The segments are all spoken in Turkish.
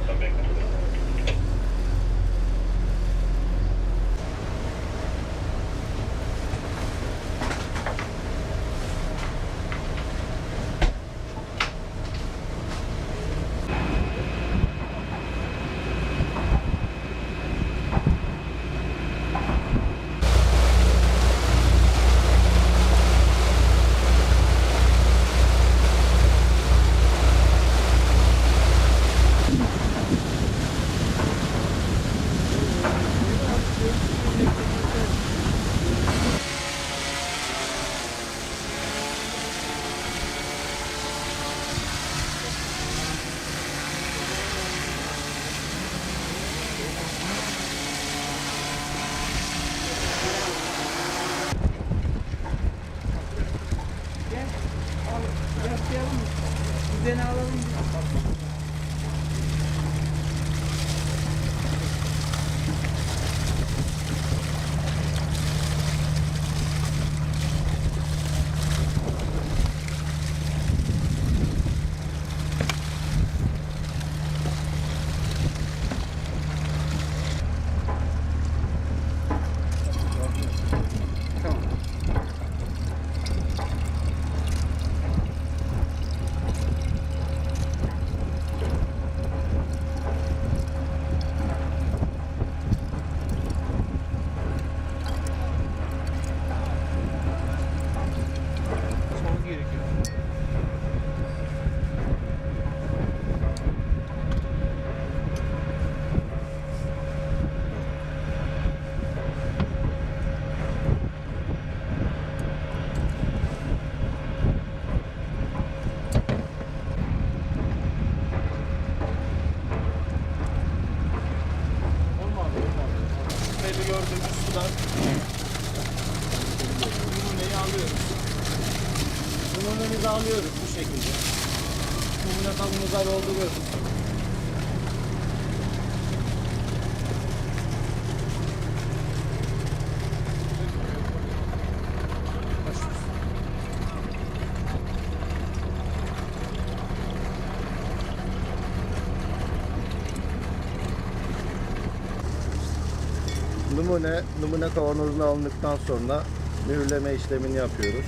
também. Né? Numuneyi alıyoruz. Numunemizi alıyoruz bu şekilde. Numune kabımıza dolduruyoruz. Numune, numune kavanozuna alındıktan sonra mühürleme işlemini yapıyoruz.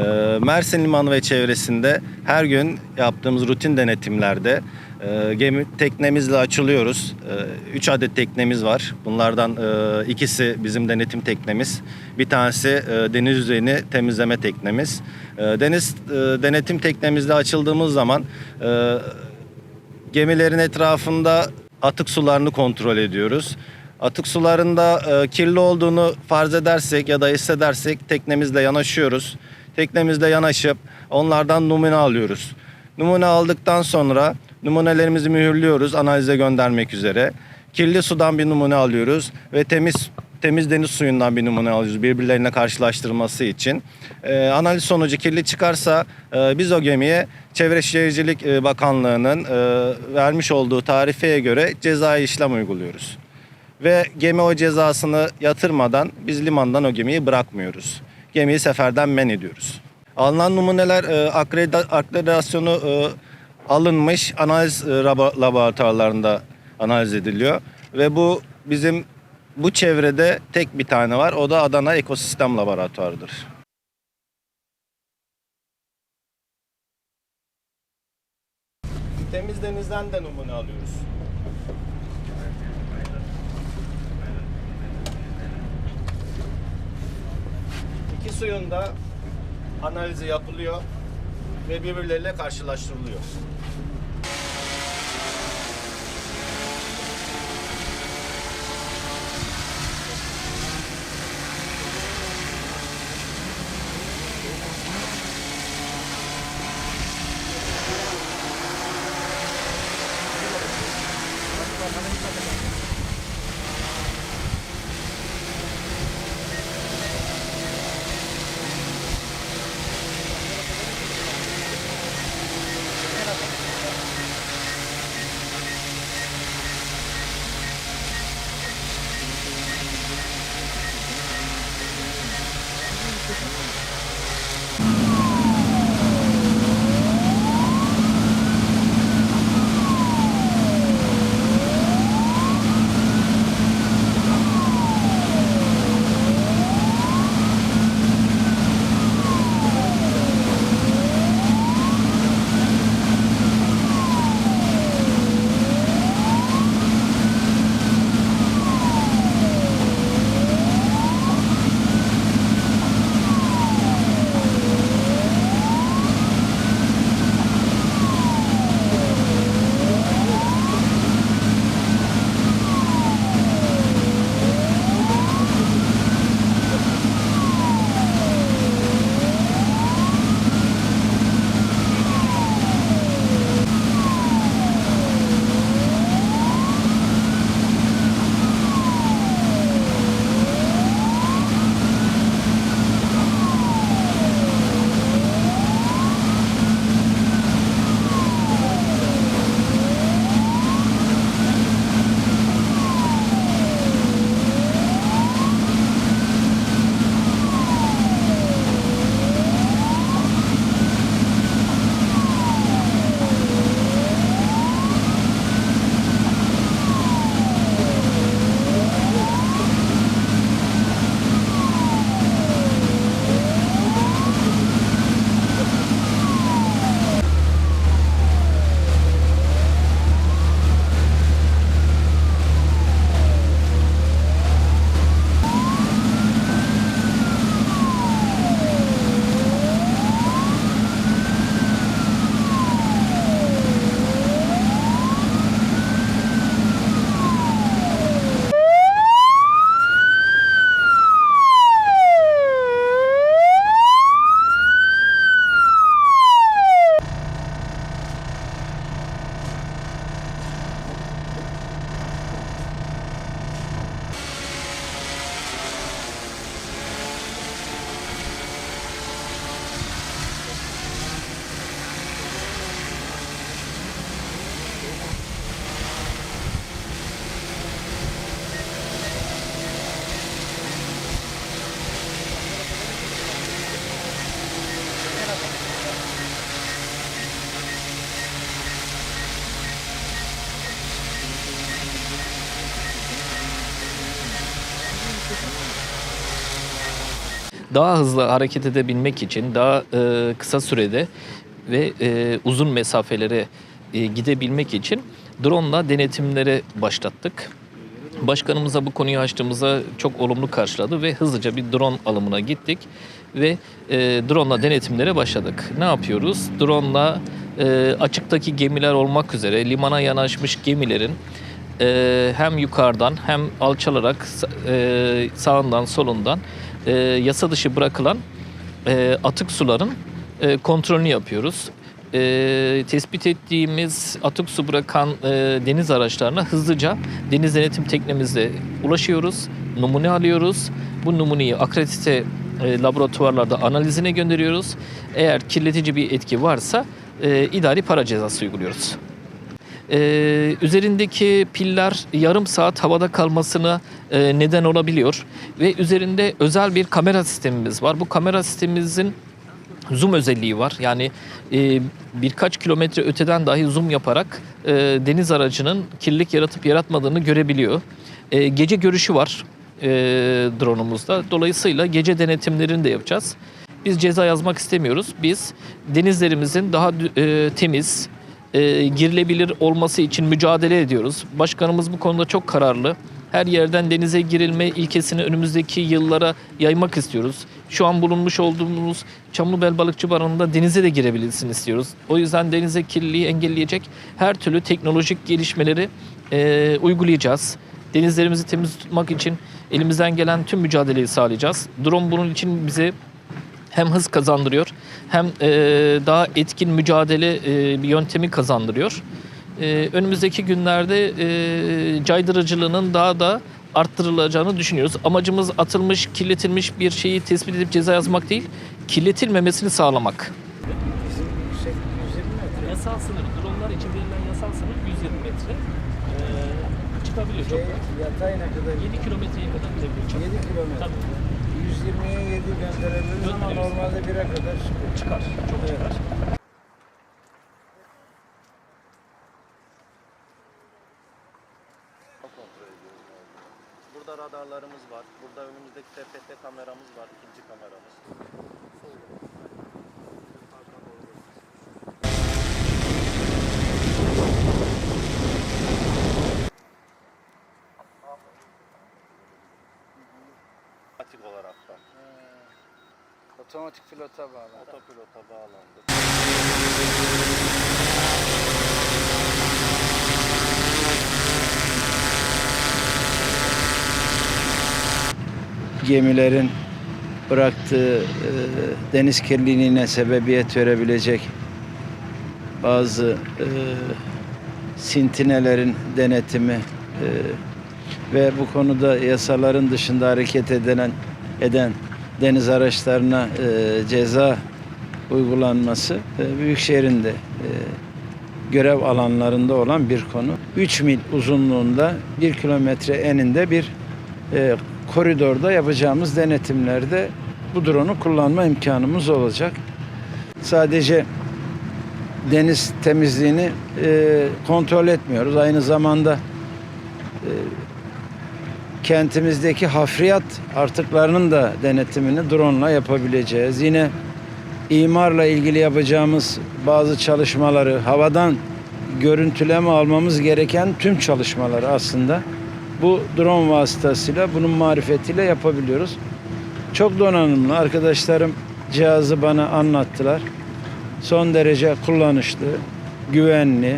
Ee, Mersin Limanı ve çevresinde her gün yaptığımız rutin denetimlerde e, gemi teknemizle açılıyoruz. 3 adet teknemiz var. Bunlardan e, ikisi bizim denetim teknemiz. Bir tanesi e, deniz yüzeyini temizleme teknemiz. E, Deniz e, denetim teknemizle açıldığımız zaman e, gemilerin etrafında atık sularını kontrol ediyoruz. Atık sularında e, kirli olduğunu farz edersek ya da hissedersek teknemizle yanaşıyoruz. Teknemizle yanaşıp onlardan numune alıyoruz. Numune aldıktan sonra numunelerimizi mühürlüyoruz analize göndermek üzere. Kirli sudan bir numune alıyoruz ve temiz temiz deniz suyundan bir numune alıyoruz birbirlerine karşılaştırması için. Ee, analiz sonucu kirli çıkarsa e, biz o gemiye Çevre Şehircilik e, Bakanlığı'nın e, vermiş olduğu tarifeye göre cezai işlem uyguluyoruz. Ve gemi o cezasını yatırmadan biz limandan o gemiyi bırakmıyoruz. Gemiyi seferden men ediyoruz. Alınan numuneler e, akredita- akreditasyonu e, alınmış analiz e, labo- laboratuvarlarında analiz ediliyor. Ve bu bizim bu çevrede tek bir tane var. O da Adana Ekosistem Laboratuvarı'dır. Temiz denizden de numune alıyoruz. İki suyun da analizi yapılıyor ve birbirleriyle karşılaştırılıyor. Daha hızlı hareket edebilmek için daha e, kısa sürede ve e, uzun mesafelere e, gidebilmek için drone'la denetimlere başlattık. Başkanımıza bu konuyu açtığımızda çok olumlu karşıladı ve hızlıca bir drone alımına gittik ve e, drone'la denetimlere başladık. Ne yapıyoruz? Drone'la e, açıktaki gemiler olmak üzere limana yanaşmış gemilerin e, hem yukarıdan hem alçalarak e, sağından solundan e, yasa dışı bırakılan e, atık suların e, kontrolünü yapıyoruz. E, tespit ettiğimiz atık su bırakan e, deniz araçlarına hızlıca deniz denetim teknemizle ulaşıyoruz, numune alıyoruz. Bu numuneyi akredite e, laboratuvarlarda analizine gönderiyoruz. Eğer kirletici bir etki varsa e, idari para cezası uyguluyoruz. Ee, üzerindeki piller yarım saat havada kalmasına e, neden olabiliyor ve üzerinde özel bir kamera sistemimiz var. Bu kamera sistemimizin zoom özelliği var. Yani e, birkaç kilometre öteden dahi zoom yaparak e, deniz aracının kirlilik yaratıp yaratmadığını görebiliyor. E, gece görüşü var e, drone'umuzda. Dolayısıyla gece denetimlerini de yapacağız. Biz ceza yazmak istemiyoruz. Biz denizlerimizin daha e, temiz, e, girilebilir olması için mücadele ediyoruz. Başkanımız bu konuda çok kararlı. Her yerden denize girilme ilkesini önümüzdeki yıllara yaymak istiyoruz. Şu an bulunmuş olduğumuz Çamlıbel Balıkçı Barını'nda denize de girebilsin istiyoruz. O yüzden denize kirliliği engelleyecek her türlü teknolojik gelişmeleri e, uygulayacağız. Denizlerimizi temiz tutmak için elimizden gelen tüm mücadeleyi sağlayacağız. Drone bunun için bize hem hız kazandırıyor hem e, daha etkin mücadele e, bir yöntemi kazandırıyor. E, önümüzdeki günlerde e, caydırıcılığının daha da arttırılacağını düşünüyoruz. Amacımız atılmış, kirletilmiş bir şeyi tespit edip ceza yazmak değil, kirletilmemesini sağlamak. Bizim yüksek 120 metre. Yasal sınır, dronlar için verilen yasal sınır 120 metre. E, çıkabiliyor Şey, yatay ne kadar? 7 kilometreye kadar gidebiliyor. 7 kilometre. Tabii. 120'ye 7 gönderebiliriz ama normalde 1'e kadar çıkıyor. Çıkar, çok çıkar. Burada radarlarımız var. Burada önümüzdeki TPT kameramız var. ikinci kameramız. Otomatik olarak da Otomatik pilota bağlı. otopilota bağlandı. gemilerin bıraktığı e, deniz kirliliğine sebebiyet verebilecek bazı e, sintinelerin denetimi e, ve bu konuda yasaların dışında hareket edilen eden deniz araçlarına e, ceza uygulanması e, Büyükşehir'in de e, görev alanlarında olan bir konu. 3 mil uzunluğunda 1 kilometre eninde bir e, koridorda yapacağımız denetimlerde bu drone'u kullanma imkanımız olacak. Sadece deniz temizliğini e, kontrol etmiyoruz. Aynı zamanda e, kentimizdeki hafriyat artıklarının da denetimini drone'la yapabileceğiz. Yine imarla ilgili yapacağımız bazı çalışmaları havadan görüntüleme almamız gereken tüm çalışmaları aslında bu drone vasıtasıyla bunun marifetiyle yapabiliyoruz. Çok donanımlı arkadaşlarım cihazı bana anlattılar. Son derece kullanışlı, güvenli e,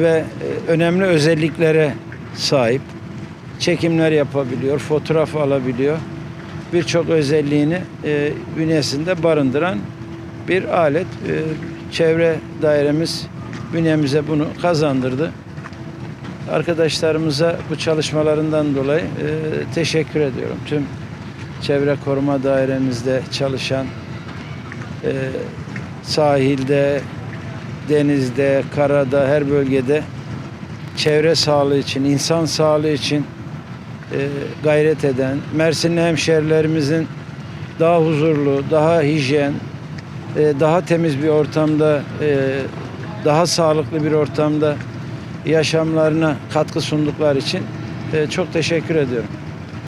ve e, önemli özelliklere sahip. Çekimler yapabiliyor, fotoğraf alabiliyor. Birçok özelliğini e, bünyesinde barındıran bir alet. E, çevre dairemiz bünyemize bunu kazandırdı. Arkadaşlarımıza bu çalışmalarından dolayı e, teşekkür ediyorum. Tüm çevre koruma dairemizde çalışan e, sahilde, denizde, karada, her bölgede çevre sağlığı için, insan sağlığı için gayret eden, Mersinli hemşerilerimizin daha huzurlu, daha hijyen, e, daha temiz bir ortamda, e, daha sağlıklı bir ortamda yaşamlarına katkı sundukları için e, çok teşekkür ediyorum.